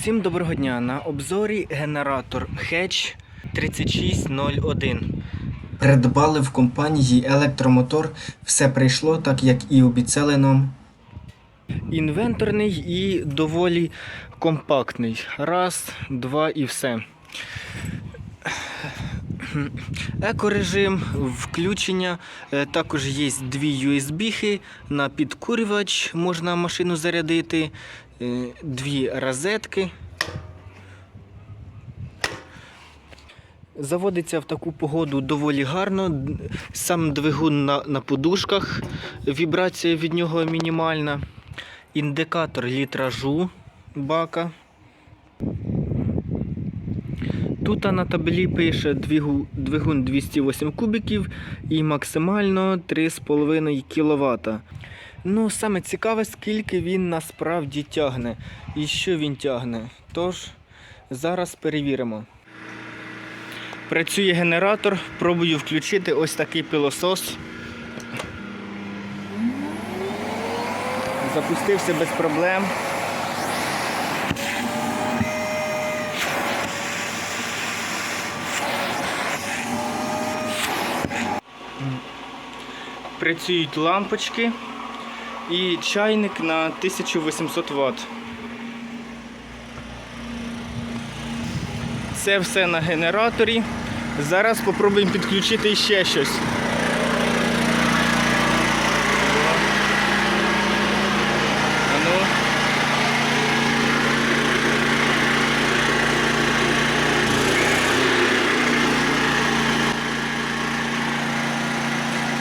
Усім доброго дня! На обзорі генератор Hedge 3601. Придбали в компанії електромотор. Все прийшло так, як і обіцяли нам. Інвенторний і доволі компактний. Раз, два і все. Екорежим, включення. Е, Також є дві USB-хи на підкурювач, можна машину зарядити, е, дві розетки. Заводиться в таку погоду доволі гарно. Сам двигун на, на подушках, вібрація від нього мінімальна. Індикатор літражу бака. Тут на таблі пише двигун 208 кубиків і максимально 3,5 кВт. Ну, саме цікаве, скільки він насправді тягне і що він тягне. Тож, зараз перевіримо. Працює генератор, пробую включити ось такий пилосос. Запустився без проблем. Працюють лампочки і чайник на 1800 Вт. Це все на генераторі. Зараз спробуємо підключити ще щось. А ну.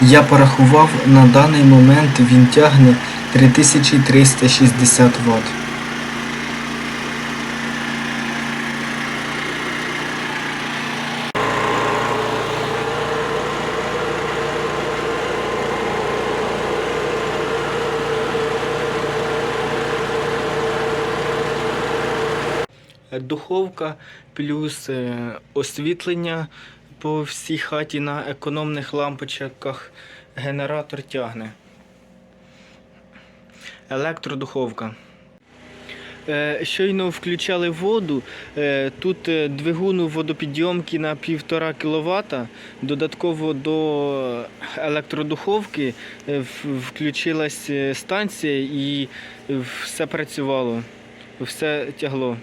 Я порахував, на даний момент він тягне 3360 Вт. Духовка плюс е, освітлення по всій хаті на економних лампочках. Генератор тягне. Електродуховка. Е, Щойно включали воду. Е, Тут е, двигун у водопідйомки на 1,5 кВт. Додатково до електродуховки включилась станція і все працювало, все тягло.